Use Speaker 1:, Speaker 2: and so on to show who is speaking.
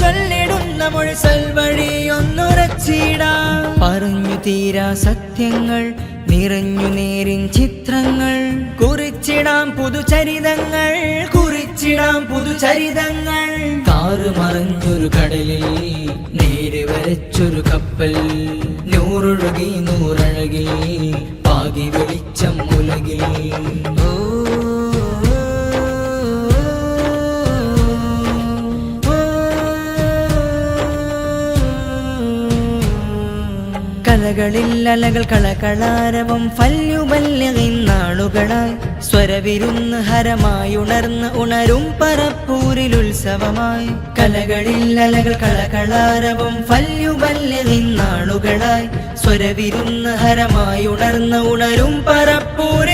Speaker 1: ചൊല്ലിടുന്ന മൊഴി സൽവഴി ഒന്നുറച്ചിടാ. പറഞ്ഞു തീരാ സത്യങ്ങൾ നിറഞ്ഞു നേരിൻ ചിത്രങ്ങൾ. കുറിച്ചിടാം പുതുചരിതങ്ങൾ കുറിച്ചിടാം പുതുചരിതങ്ങൾ കാറു മറഞ്ഞൊരു കടലിൽ നേര് വരച്ചൊരു കപ്പൽ. നൂറൊഴുകി നൂറഴകി പാകി വെളിച്ചം ഉലകിൽ. കലകളിൽ അലകൾ കളകളാരവം ഫല്യുബല്യനാളുകളായി സ്വരവിരുന്ന് ഹരമായി ഉണർന്ന് ഉണരും പരപ്പൂരിൽ ഉത്സവമായി. കലകളിൽ അലകൾ കളകളാരവം ഫല്യുബല്യനാളുകളായി സ്വരവിരുന്ന് ഹരമായി ഉണർന്ന് ഉണരും പരപ്പൂരിൽ